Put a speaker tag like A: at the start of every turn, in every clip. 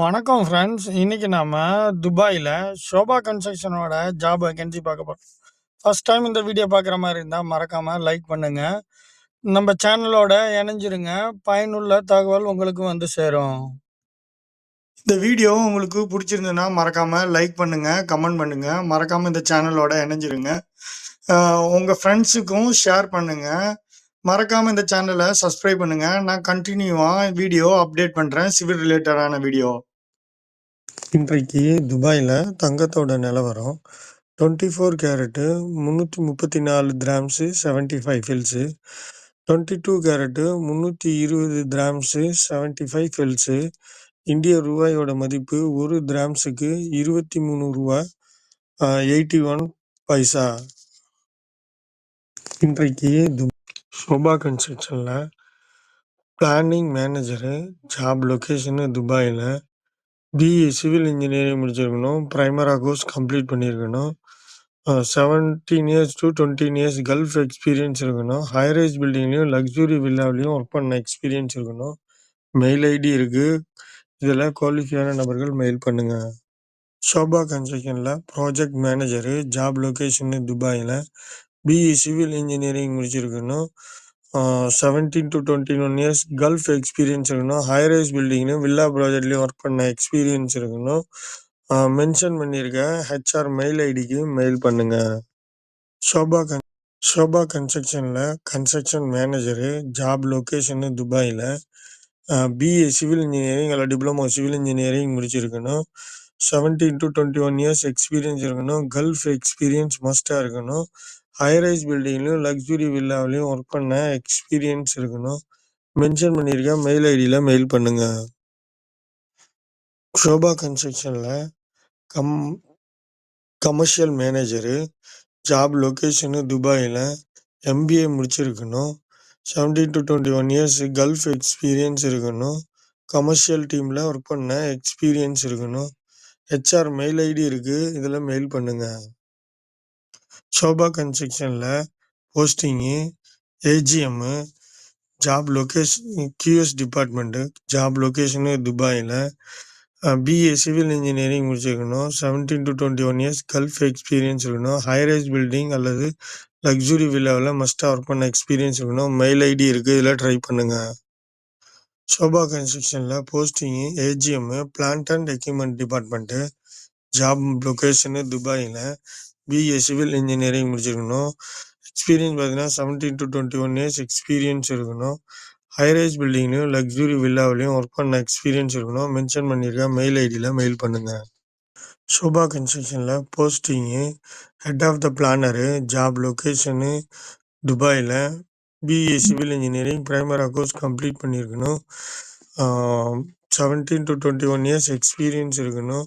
A: வணக்கம் ஃப்ரெண்ட்ஸ். இன்னைக்கு நாம துபாயில் ஷோபா கன்ஸ்ட்ரக்ஷனோட ஜாப் வேகன்சி பார்க்க போறோம். ஃபர்ஸ்ட் டைம் இந்த வீடியோ பார்க்குற மாதிரி இருந்தால் மறக்காம லைக் பண்ணுங்க. நம்ம சேனலோட இணைஞ்சிருங்க. பயனுள்ள தகவல் உங்களுக்கு வந்து சேரும். இந்த வீடியோ உங்களுக்கு பிடிச்சிருந்ததுன்னா மறக்காம லைக் பண்ணுங்க, கமெண்ட் பண்ணுங்க. மறக்காம இந்த சேனலோட இணைஞ்சிருங்க. உங்கள் உங்க ஃப்ரெண்ட்ஸுக்கும் ஷேர் பண்ணுங்க. மறக்காமல் இந்த சேனலை சப்ஸ்கிரைப் பண்ணுங்கள் நான் கண்டினியூவாக வீடியோ அப்டேட் பண்ணுறேன் சிவில் ரிலேட்டடான வீடியோ. இன்றைக்கு துபாயில் தங்கத்தோட நிலவரம். 24 கேரட்டு 334 கிராம்ஸு 75 ஃபில்ஸு 22 கேரட்டு 320 கிராம்ஸு 75 ஃபில்ஸு இந்திய ரூபாயோட மதிப்பு ஒரு கிராம்ஸுக்கு இருபத்தி மூணு ரூபா எயிட்டி ஒன் பைசா இன்றைக்கு து ஷோபா கன்ஸ்ட்ரக்ஷனில் பிளானிங் மேனேஜரு ஜாப் லொக்கேஷனு துபாயில் பிஇ சிவில் இன்ஜினியரிங் முடிச்சிருக்கணும் ப்ரைமரா கோர்ஸ் கம்ப்ளீட் பண்ணியிருக்கணும் seventeen years to twenty years gulf experience இருக்கணும் ஹைரேஜ் பில்டிங்லேயும் லக்ஸுரி வில்லாவிலையும் ஒர்க் பண்ண எக்ஸ்பீரியன்ஸ் இருக்கணும். மெயில் ஐடி இருக்குது இதில் குவாலிஃபையான நபர்கள் மெயில் பண்ணுங்கள் ஷோபா கன்ஸ்ட்ரக்ஷனில் ப்ராஜெக்ட் மேனேஜரு ஜாப் லொக்கேஷனு துபாயில் பிஇ சிவில் இன்ஜினியரிங் முடிச்சிருக்கணும். Seventeen to twenty one years gulf experience இருக்கணும். ஹைரைஸ் பில்டிங்லையும் வில்லா ப்ராஜெக்ட்லையும் ஒர்க் பண்ண எக்ஸ்பீரியன்ஸ் இருக்கணும். மென்ஷன் பண்ணியிருக்கேன். ஹெச்ஆர் மெயில் ஐடிக்கு மெயில் பண்ணுங்கள் ஷோபா கன் ஷோபா கன்ஸ்ட்ரக்ஷனில் கன்ஸ்ட்ரக்ஷன் மேனேஜரு ஜாப் லொக்கேஷனு துபாயில் பிஏ சிவில் இன்ஜினியரிங் அல்ல டிப்ளமோ சிவில் இன்ஜினியரிங் முடிச்சிருக்கணும். Seventeen to twenty one years experience இருக்கணும். கல்ஃப் எக்ஸ்பீரியன்ஸ் மஸ்ட்டாக இருக்கணும். ஹைரைஸ் பில்டிங்லையும் லக்ஸுரி வில்லாவிலையும் ஒர்க் பண்ண எக்ஸ்பீரியன்ஸ் இருக்கணும். மென்ஷன் பண்ணியிருக்க மெயில் ஐடியில் மெயில் பண்ணுங்க. ஷோபா கன்ஸ்ட்ரக்ஷனில் கம் கமர்ஷியல் மேனேஜரு ஜாப் லொக்கேஷனு துபாயில் எம்பிஏ முடிச்சிருக்கணும். Seventeen to twenty one years gulf experience இருக்கணும். கமர்ஷியல் டீமில் ஒர்க் பண்ண எக்ஸ்பீரியன்ஸ் இருக்கணும். ஹெச்ஆர் மெயில் ஐடி இருக்குது இதில் மெயில் பண்ணுங்கள் Sobha கன்ஸ்ட்ரக்ஷனில் posting AGM job location QS department job location துபாயில். பிஏ சிவில் இன்ஜினியரிங் முடிச்சிருக்கணும். Seventeen to twenty one years gulf experience இருக்கணும். ஹைரைஸ் பில்டிங் அல்லது லக்ஸுரி வில்லாவில் மஸ்ட்டாக ஒர்க் பண்ண எக்ஸ்பீரியன்ஸ் இருக்கணும். மெயில் ஐடி இருக்குது இதில் ட்ரை பண்ணுங்கள் Sobha கன்ஸ்ட்ரக்ஷனில் posting AGM plant and equipment department job location துபாயில். பிஏ சிவில் இன்ஜினியரிங் முடிச்சிருக்கணும். எக்ஸ்பீரியன்ஸ் பார்த்தீங்கன்னா seventeen to twenty one years experience இருக்கணும் ஹைரேஜ் பில்டிங்லையும் லக்ஸுரி வில்லாவிலையும் ஒர்க் பண்ண எக்ஸ்பீரியன்ஸ் இருக்கணும். மென்ஷன் பண்ணியிருக்கேன். மெயில் ஐடியில் மெயில் பண்ணுங்கள் Sobha கன்ஸ்ட்ரக்ஷனில் posting head of the planner job location துபாயில் பிஏ சிவில் இன்ஜினியரிங் ப்ரைமரா கோர்ஸ் கம்ப்ளீட் பண்ணியிருக்கணும். Seventeen to twenty one years experience இருக்கணும்.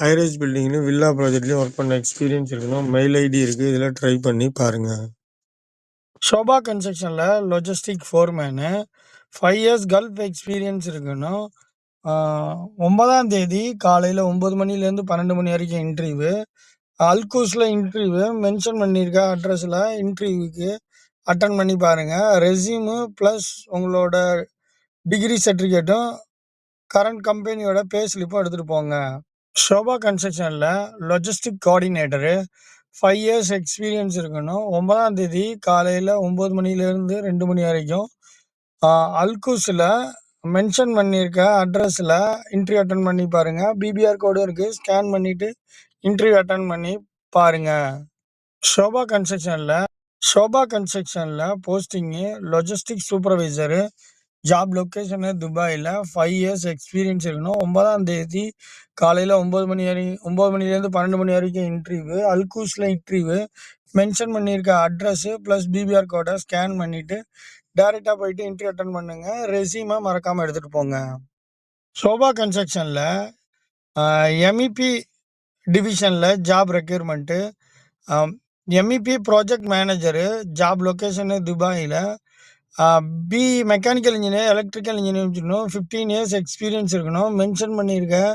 A: ஹைரைஸ் பில்டிங்லையும் வில்லா ப்ராஜெக்ட்லையும் ஒர்க் பண்ண எக்ஸ்பீரியன்ஸ் இருக்கணும். மெயில் ஐடி இருக்குது இதில் ட்ரை பண்ணி பாருங்கள் Sobha கன்ஸ்ட்ரக்ஷனில் logistic foreman five years gulf experience இருக்கணும். ஒன்பதாம் தேதி காலையில் ஒம்பது மணிலேருந்து பன்னெண்டு மணி வரைக்கும் இன்டர்வியூ அல்கூஸில் இன்டர்வியூ மென்ஷன் பண்ணியிருக்க அட்ரஸில் இன்டர்வியூக்கு அட்டன் பண்ணி பாருங்கள் ரெஸ்யூமு ப்ளஸ் உங்களோட டிகிரி சர்டிஃபிகேட்டும் கரண்ட் கம்பெனியோட பே ஸ்லிப்பும் எடுத்துகிட்டு போங்க. Sobha கன்ஸ்ட்ரக்ஷனில் logistic coordinator five years experience இருக்கணும். ஒன்பதாம் தேதி காலையில் ஒம்பது மணிலேருந்து ரெண்டு மணி வரைக்கும் அல்கூஸில் மென்ஷன் பண்ணியிருக்க அட்ரஸில் இன்டர்வியூ அட்டன் பண்ணி பாருங்கள் பிபிஆர் கோடும் இருக்குது ஸ்கேன் பண்ணிவிட்டு இன்டர்வியூ அட்டன் பண்ணி பாருங்கள் ஷோபா கன்ஸ்ட்ரக்ஷனில் Sobha கன்ஸ்ட்ரக்ஷனில் posting logistic supervisor job location துபாயில் ஃபைவ் இயர்ஸ் எக்ஸ்பீரியன்ஸ் இருக்கணும் ஒன்பதாம் தேதி காலையில் ஒம்பது மணி வரை ஒம்பது மணிலேருந்து பன்னெண்டு மணி வரைக்கும் இன்டர்வியூ அல்கூஸில் இன்டர்வியூ மென்ஷன் பண்ணியிருக்க அட்ரஸ்ஸு ப்ளஸ் பிபிஆர் கோடை ஸ்கேன் பண்ணிவிட்டு டேரெக்டாக போயிட்டு இன்ட்ரிவ் அட்டன் பண்ணுங்கள் ரெசியூமை மறக்காமல் எடுத்துகிட்டு போங்க. சோபா கன்ஸ்ட்ரக்ஷனில் எம்இபி டிவிஷனில் job requirement MEP project manager job location துபாயில் B mechanical engineer electrical engineer வச்சுக்கணும். ஃபிஃப்டீன் இயர்ஸ் எக்ஸ்பீரியன்ஸ் இருக்கணும். மென்ஷன் பண்ணியிருக்கேன்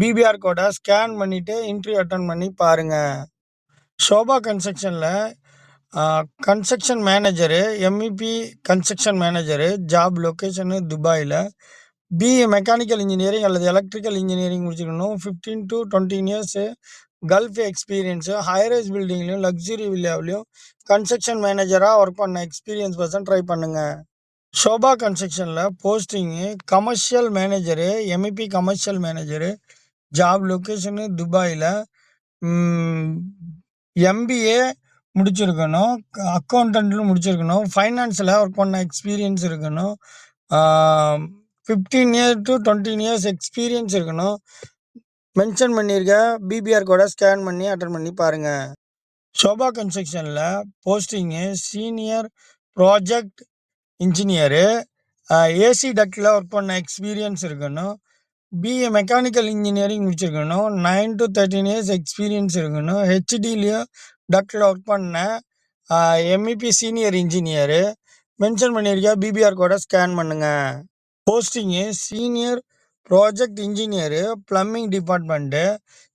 A: பிபிஆர் கோடை ஸ்கேன் பண்ணிவிட்டு இன்டர்வியூ அட்டன் பண்ணி பாருங்கள் Sobha கன்ஸ்ட்ரக்ஷனில் construction manager MEP construction manager job location துபாயில். பி மெக்கானிக்கல் இன்ஜினியரிங் அல்லது எலக்ட்ரிக்கல் இன்ஜினியரிங் முடிச்சிருக்கணும். 15 to 20 years gulf experience high rise luxury வில்லாவிலையும் construction மேனேஜராக ஒர்க் பண்ண எக்ஸ்பீரியன்ஸ் பர்சன் ட்ரை பண்ணுங்கள் Sobha கன்ஸ்ட்ரக்ஷனில் posting commercial manager, MEP commercial manager. Job location துபாயில் MBA முடிச்சிருக்கணும். அக்கவுண்டன்ட்னு முடிச்சிருக்கணும். ஃபைனான்ஸில் ஒர்க் பண்ண எக்ஸ்பீரியன்ஸ் இருக்கணும். Fifteen year to twenty years experience இருக்கணும். மென்ஷன் பண்ணியிருக்க பிபிஆர் கோடை ஸ்கேன் பண்ணி அட்டன் பண்ணி பாருங்கள் Sobha கன்ஸ்ட்ரக்ஷனில் posting senior project engineer. AC ductile work பண்ண எக்ஸ்பீரியன்ஸ் இருக்கணும். பிஏ மெக்கானிக்கல் இன்ஜினியரிங் முடிச்சிருக்கணும். Nine to thirteen years experience இருக்கணும். ஹெச்டிலையும் டக்டில் ஒர்க் பண்ண எம்இபி சீனியர் இன்ஜினியரு. மென்ஷன் பண்ணியிருக்கா பிபிஆர் கோடை ஸ்கேன் பண்ணுங்கள் posting senior project engineer, plumbing department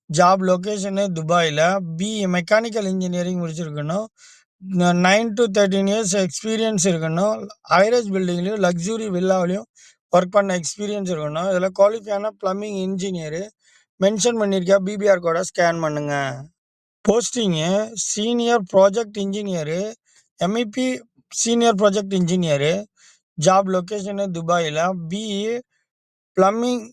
A: job location துபாயில் பிஇ மெக்கானிக்கல் இன்ஜினியரிங் முடிச்சிருக்கணும். நைன் டூ 13 இயர்ஸ் எக்ஸ்பீரியன்ஸ் இருக்கணும். ஹைரேஜ் பில்டிங்லேயும் லக்ஸுரி வில்லாவிலையும் ஒர்க் பண்ண எக்ஸ்பீரியன்ஸ் இருக்கணும். இதில் குவாலிஃபையான பிளம்பிங் இன்ஜினியரு. மென்ஷன் பண்ணியிருக்கா பிபிஆர் கோடை ஸ்கேன் பண்ணுங்கள் posting senior project engineer, MEP senior project engineer. Job location துபாயில் BE plumbing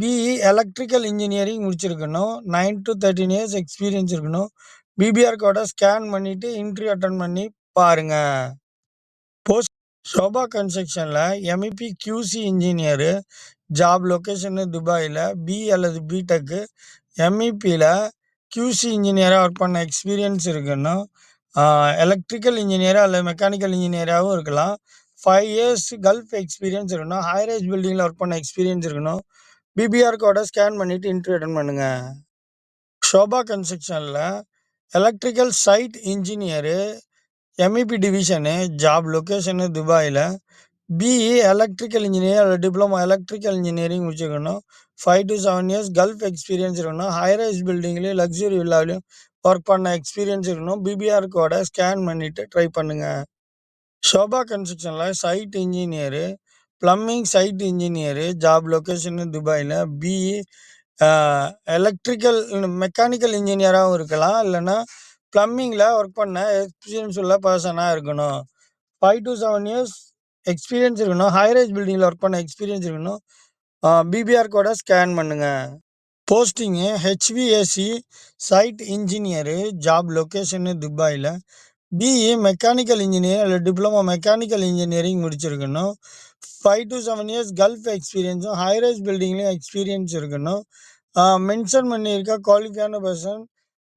A: BE electrical engineering முடிச்சிருக்கணும். நைன் டூ 13 இயர்ஸ் எக்ஸ்பீரியன்ஸ் இருக்கணும். பிபிஆர் கோடை ஸ்கேன் பண்ணிவிட்டு இன்டர்வியூ அட்டன் பண்ணி பாருங்கள் post Sobha கன்ஸ்ட்ரக்ஷனில் MEP QC engineer. Job location துபாயில் பி அல்லது பிடெக்கு எம்இபியில் கியூசி இன்ஜினியராக ஒர்க் பண்ண எக்ஸ்பீரியன்ஸ் இருக்கணும். எலக்ட்ரிக்கல் இன்ஜினியராக அல்லது மெக்கானிக்கல் இன்ஜினியராகவும் இருக்கலாம். ஃபைவ் இயர்ஸ் கல்ஃப் எக்ஸ்பீரியன்ஸ் இருக்கணும். ஹை-ரைஸ் ஒர்க் பண்ண எக்ஸ்பீரியன்ஸ் இருக்கணும். பிபிஆர்கோட ஸ்கேன் பண்ணிவிட்டு இன்டர்வியூ அட்டன் பண்ணுங்க. Sobha கன்ஸ்ட்ரக்ஷனில் electrical site engineer, MEP division. Job location துபாயில் பிஇ எலக்ட்ரிக்கல் இன்ஜினியர் அல்லது டிப்ளமோ எலக்ட்ரிக்கல் இன்ஜினியரிங் முடிச்சிருக்கணும். 5 to seven years gulf experience இருக்கணும். ஹை-ரைஸ் லக்ஸுரி வில்லாவிலையும் ஒர்க் பண்ண எக்ஸ்பீரியன்ஸ் இருக்கணும். பிபிஆர்கோட ஸ்கேன் பண்ணிவிட்டு ட்ரை பண்ணுங்கள் Sobha கன்ஸ்ட்ரக்ஷனில் site engineer, plumbing site engineer. Job location துபாயில் பிஇ அ எலக்ட்ரிக்கல் மெக்கானிக்கல் இன்ஜினியராவும் இருக்கலாம். இல்லன்னா பிளம்பிங்ல ஒர்க் பண்ண எக்ஸ்பீரியன்ஸ் உள்ள பெர்சனா இருக்கணும். 5 டு 7 இயர்ஸ் எக்ஸ்பீரியன்ஸ் இருக்கணும். ஹை-ரைஸ் பில்டிங்ல ஒர்க் பண்ண எக்ஸ்பீரியன்ஸ் இருக்கணும். பிபிஆர் கோட ஸ்கேன் பண்ணுங்க. Posting HVAC site engineer. Job location துபாயில் பிஇ மெக்கானிக்கல் இன்ஜினியர் அல்லது டிப்ளமோ மெக்கானிக்கல் இன்ஜினியரிங் முடிச்சிருக்கணும். Five to seven years gulf எக்ஸ்பீரியன்ஸும், high rise experience இருக்கணும். மென்ஷன் பண்ணியிருக்க குவாலிஃபையான பர்சன்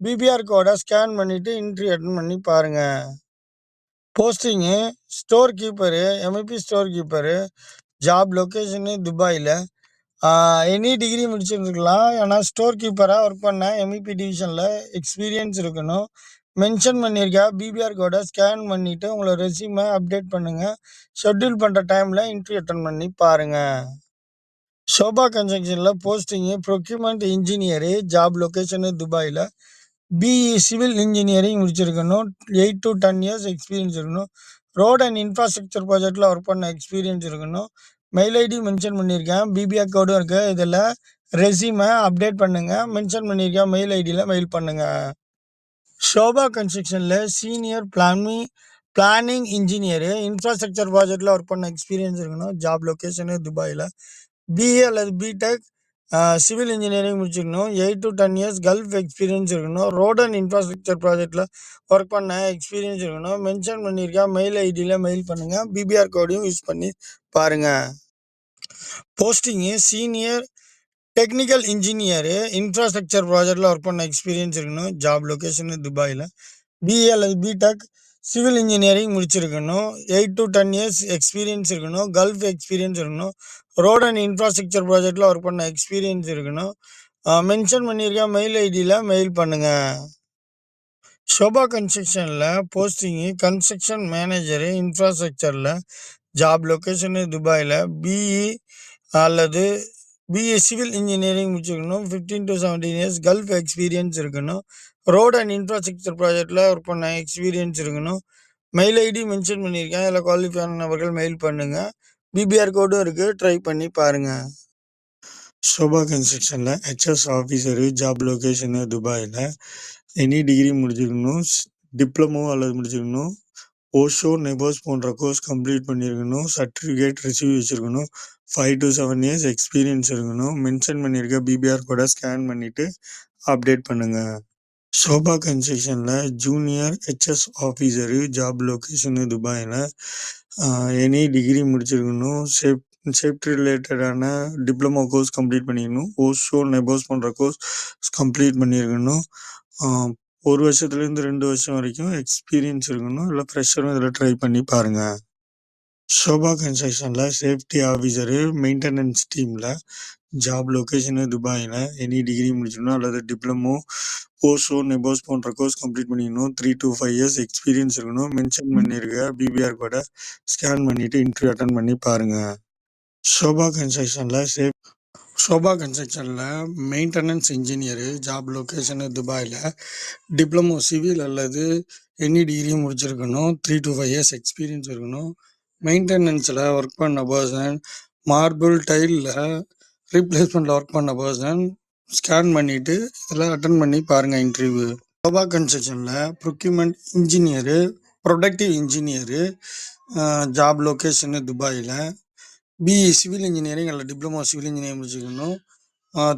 A: பிபிஆர் கோடை ஸ்கேன் பண்ணிவிட்டு இன்டர்வியூ அட்டன் பண்ணி பாருங்கள் posting store keeper, MEP store keeper. Job location துபாயில் எனி டிகிரி முடிச்சிருந்துருக்கலாம். ஆனால் ஸ்டோர் கீப்பராக ஒர்க் பண்ண எம்இபி டிவிஷனில் எக்ஸ்பீரியன்ஸ் இருக்கணும். மென்ஷன் பண்ணியிருக்கேன் பிபிஆர் கோடை ஸ்கேன் பண்ணிவிட்டு உங்களோட ரெஸ்யூமை அப்டேட் பண்ணுங்கள் ஷெட்யூல் பண்ணுற டைமில் இன்டர்வியூ அட்டன் பண்ணி பாருங்கள் Sobha கன்ஸ்ட்ரக்ஷனில் posting procurement engineer. Job location துபாயில் பிஇ சிவில் இன்ஜினியரிங் முடிச்சிருக்கணும். எயிட் டூ 10 இயர்ஸ் எக்ஸ்பீரியன்ஸ் இருக்கணும். ரோட் அண்ட் இன்ஃப்ராஸ்ட்ரக்சர் ப்ராஜெக்டில் ஒர்க் பண்ண எக்ஸ்பீரியன்ஸ் இருக்கணும். மெயில் ஐடி மென்ஷன் பண்ணியிருக்கேன். பிபிஆர் கோடும் இருக்குது இதில் ரெசியூமை அப்டேட் பண்ணுங்கள் மென்ஷன் பண்ணியிருக்கேன் மெயில் ஐடியில் மெயில் பண்ணுங்கள் Sobha கன்ஸ்ட்ரக்ஷனில் senior planning planning engineer. Infrastructure ப்ராஜெக்டில் ஒர்க் பண்ண எக்ஸ்பீரியன்ஸ் இருக்கணும். ஜாப் லொக்கேஷனு துபாயில் பிஏ அல்லது பிடெக் சிவில் இன்ஜினியரிங் முடிச்சிருக்கணும். Eight to 10 years gulf experience இருக்கணும். ரோட் அண்ட் இன்ஃப்ராஸ்ட்ரக்சர் ப்ராஜெக்டில் ஒர்க் பண்ண எக்ஸ்பீரியன்ஸ் இருக்கணும். மென்ஷன் பண்ணியிருக்கேன் மெயில் ஐடியில் மெயில் பண்ணுங்கள் பிபிஆர் கோடையும் யூஸ் பண்ணி பாருங்கள் posting senior technical engineer. Infrastructure ப்ராஜெக்டில் ஒர்க் பண்ண எக்ஸ்பீரியன்ஸ் இருக்கணும். ஜாப் லொக்கேஷனு துபாயில் பிஏ அல்லது பிடெக் சிவில் இன்ஜினியரிங் முடிச்சிருக்கணும். எயிட் டூ 10 இயர்ஸ் எக்ஸ்பீரியன்ஸ் இருக்கணும். கல்ஃப் எக்ஸ்பீரியன்ஸ் இருக்கணும். ரோட் அண்ட் இன்ஃப்ராஸ்ட்ரக்சர் ப்ராஜெக்டில் ஒர்க் பண்ண எக்ஸ்பீரியன்ஸ் இருக்கணும். மென்ஷன் பண்ணியிருக்க மெயில் ஐடியில் மெயில் பண்ணுங்கள் ஷோபா கன்ஸ்ட்ரக்ஷனில் போஸ்டிங்கு கன்ஸ்ட்ரக்ஷன் மேனேஜரு. இன்ஃப்ராஸ்ட்ரக்சரில் ஜாப் லொக்கேஷனு துபாயில் பிஇ அல்லது பிஏ சிவில் இன்ஜினியரிங் முடிச்சிருக்கணும். 15 டூ 17 இயர்ஸ் கல்ஃப் எக்ஸ்பீரியன்ஸ் இருக்கணும். ரோட் அண்ட் இன்ஃப்ராஸ்ட்ரக்சர் ப்ராஜெக்டில் ஒர்க் பண்ண எக்ஸ்பீரியன்ஸ் இருக்கணும். மெயில் ஐடி மென்ஷன் பண்ணியிருக்கேன். அதில் குவாலிஃபையான நபர்கள் மெயில் பண்ணுங்க. பிபிஆர் கோடும் இருக்குது ட்ரை பண்ணி பாருங்க சோபா கன்ஸ்ட்ரக்ஷனில் ஹெச்எஸ் ஆஃபீஸரு ஜாப் லொக்கேஷனு துபாயில் எனி டிகிரி முடிச்சிருக்கணும் டிப்ளமோ அல்லது முடிச்சிருக்கணும் ஓஷோ நெபோஸ் போன்ற கோர்ஸ் கம்ப்ளீட் பண்ணியிருக்கணும். சர்டிஃபிகேட் ரிசீவ் வச்சுருக்கணும். Five to seven years experience இருக்கணும். மென்ஷன் பண்ணியிருக்க பிபிஆர் கூட ஸ்கேன் பண்ணிவிட்டு அப்டேட் பண்ணுங்கள் Sobha கன்ஸ்ட்ரக்ஷனில் junior HS officer job location துபாயில் எனி டிகிரி முடிச்சிருக்கணும். சேஃப் சேஃப்டி ரிலேட்டடான டிப்ளமோ கோர்ஸ் கம்ப்ளீட் பண்ணிக்கணும். ஓஷோ நெபோஸ் போன்ற கோர்ஸ் கம்ப்ளீட் பண்ணியிருக்கணும். ஒரு வருஷத்துலேருந்து ரெண்டு வருஷம் வரைக்கும் எக்ஸ்பீரியன்ஸ் இருக்கணும். இல்லை ஃப்ரெஷரும் இதில் ட்ரை பண்ணி பாருங்கள் ஷோபா கன்ஸ்ட்ரக்ஷனில் சேஃப்டி ஆஃபீஸரு மெயின்டெனன்ஸ் டீமில் ஜாப் லொக்கேஷனு துபாயில் எனி டிகிரி முடிச்சிடணும். அல்லது டிப்ளமோ ஓஷோ நெபோஸ் போன்ற கோர்ஸ் கம்ப்ளீட் பண்ணிக்கணும் three to five years experience இருக்கணும். மென்ஷன் பண்ணியிருக்க பிபிஆர் கூட ஸ்கேன் பண்ணிவிட்டு இன்டர்வியூ அட்டன் பண்ணி பாருங்கள் ஷோபா கன்ஸ்ட்ரக்ஷனில் சேஃப் ஷோபா கன்ஸ்ட்ரக்ஷனில் மெயின்டெனன்ஸ் இன்ஜினியரு ஜாப் லொக்கேஷனு துபாயில் டிப்ளமோ சிவில் அல்லது எனி டிகிரி முடிச்சிருக்கணும் three to five years experience இருக்கணும். மெயின்டெனன்ஸில் ஒர்க் பண்ண பர்சன் மார்பிள் டைலில் ரீப்ளேஸ்மெண்ட்டில் ஒர்க் பண்ண பர்சன் ஸ்கேன் பண்ணிவிட்டு இதில் அட்டன் பண்ணி பாருங்கள் interview Sobha கன்ஸ்ட்ரக்ஷனில் procurement engineer productive engineer job location துபாயில் பிஇ சிவில் இன்ஜினியரிங் அல்ல diploma civil engineering முடிச்சுக்கணும்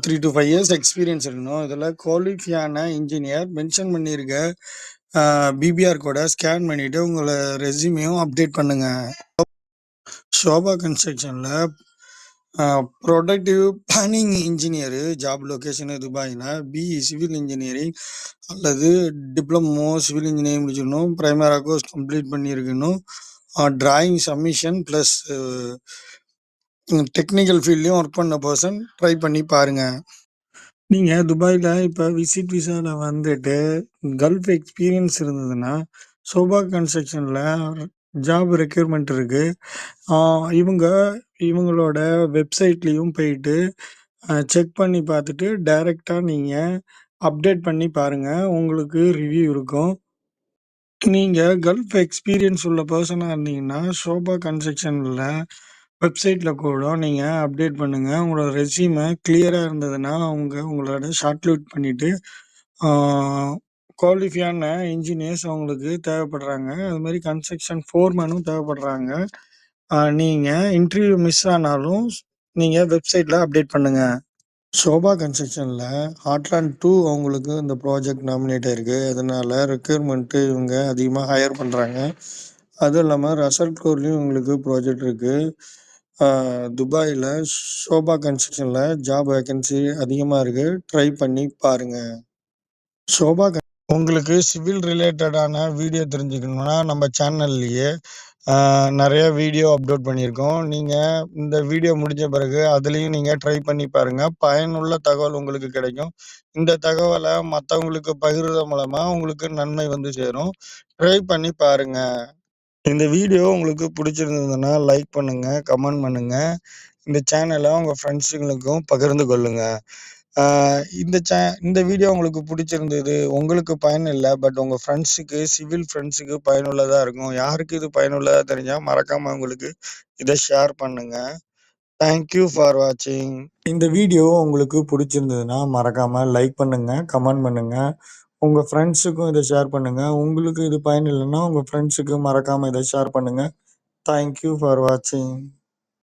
A: three to five years experience இருக்கணும். இதில் குவாலிஃபியான இன்ஜினியர் மென்ஷன் பண்ணியிருக்க பிபிஆர் கூட ஸ்கேன் பண்ணிவிட்டு உங்களை ரெசியூமையும் அப்டேட் பண்ணுங்கள் Sobha கன்ஸ்ட்ரக்ஷனில் productive planning engineer job location துபாயில் பிஇ சிவில் இன்ஜினியரிங் அல்லது டிப்ளமோ சிவில் இன்ஜினியரிங் முடிச்சிருக்கணும். ப்ரைமரா கோர்ஸ் கம்ப்ளீட் பண்ணியிருக்கணும் ட்ராயிங் சப்மிஷன் ப்ளஸ் டெக்னிக்கல் ஃபீல்ட்லேயும் ஒர்க் பண்ண பர்சன் ட்ரை பண்ணி பாருங்கள் நீங்கள் துபாயில் இப்போ விசிட் விசாவில் வந்துட்டு கல்ஃப் எக்ஸ்பீரியன்ஸ் இருந்ததுன்னா சோபா கன்ஸ்ட்ரக்ஷனில் ஜாப் ரெக்யூர்மெண்ட் இருக்குது இவங்க இவங்களோட வெப்சைட்லேயும் போயிட்டு செக் பண்ணி பார்த்துட்டு டைரெக்டாக நீங்கள் அப்டேட் பண்ணி பாருங்க. உங்களுக்கு ரிவ்யூ இருக்கும். நீங்கள் கல்ஃப் எக்ஸ்பீரியன்ஸ் உள்ள பர்சனாக இருந்தீங்கன்னா ஷோபா கன்ஸ்ட்ரக்ஷனில் வெப்சைட்டில் கூட நீங்கள் அப்டேட் பண்ணுங்கள் உங்களோட ரெஸ்யூமை கிளியராக இருந்ததுன்னா அவங்க உங்களோட ஷார்ட்லிட் பண்ணிவிட்டு குவாலிஃபியான இன்ஜினியர்ஸ் அவங்களுக்கு தேவைப்படுறாங்க. அது மாதிரி கன்ஸ்ட்ரக்ஷன் ஃபோர்மேனும் தேவைப்படுறாங்க. நீங்கள் இன்டர்வியூ மிஸ் ஆனாலும் நீங்கள் வெப்சைட்டில் அப்டேட் பண்ணுங்கள் ஷோபா கன்ஸ்ட்ரக்ஷனில் ஹாட்லாண்ட் டூ அவங்களுக்கு இந்த ப்ராஜெக்ட் நாமினேட் ஆயிருக்கு. அதனால ரெக்யூர்மெண்ட்டு இவங்க அதிகமாக ஹையர் பண்ணுறாங்க அதுவும் இல்லாமல் ரசல் கோர்லேயும் இவங்களுக்கு ப்ராஜெக்ட் இருக்குது துபாயில் ஷோபா கன்ஸ்ட்ரக்ஷனில் ஜாப் வேக்கன்சி அதிகமாக இருக்குது ட்ரை பண்ணி பாருங்க. ஷோபா கன் உங்களுக்கு சிவில் ரிலேட்டடான வீடியோ தெரிஞ்சுக்கணும்னா நம்ம சேனல்லையே நிறைய வீடியோ அப்லோட் பண்ணியிருக்கோம். நீங்கள் இந்த வீடியோ முடிஞ்ச பிறகு அதுலேயும் நீங்கள் ட்ரை பண்ணி பாருங்கள் பயனுள்ள தகவல் உங்களுக்கு கிடைக்கும். இந்த தகவலை மற்றவங்களுக்கு பகிர்றது மூலமாக உங்களுக்கு நன்மை வந்து சேரும். ட்ரை பண்ணி பாருங்கள் இந்த வீடியோ உங்களுக்கு பிடிச்சிருந்ததுன்னா லைக் பண்ணுங்கள் கமெண்ட் பண்ணுங்கள் இந்த சேனலை உங்கள் ஃப்ரெண்ட்ஸுங்களுக்கும் பகிர்ந்து கொள்ளுங்கள் இந்த சே இந்த வீடியோ உங்களுக்கு பிடிச்சிருந்தது உங்களுக்கு பயன் இல்லை பட் உங்கள் ஃப்ரெண்ட்ஸுக்கு சிவில் ஃப்ரெண்ட்ஸுக்கு பயனுள்ளதாக இருக்கும். யாருக்கு இது பயனுள்ளதாக தெரிஞ்சால் மறக்காமல் உங்களுக்கு இதை ஷேர் பண்ணுங்கள் தேங்க்யூ ஃபார் வாட்சிங் இந்த வீடியோ உங்களுக்கு பிடிச்சிருந்ததுன்னா மறக்காமல் லைக் பண்ணுங்கள் கமெண்ட் பண்ணுங்கள் உங்கள் ஃப்ரெண்ட்ஸுக்கும் இதை ஷேர் பண்ணுங்கள் உங்களுக்கு இது பயன் இல்லைன்னா உங்கள் ஃப்ரெண்ட்ஸுக்கு மறக்காமல் இதை ஷேர் பண்ணுங்கள் தேங்க்யூ ஃபார் வாட்சிங்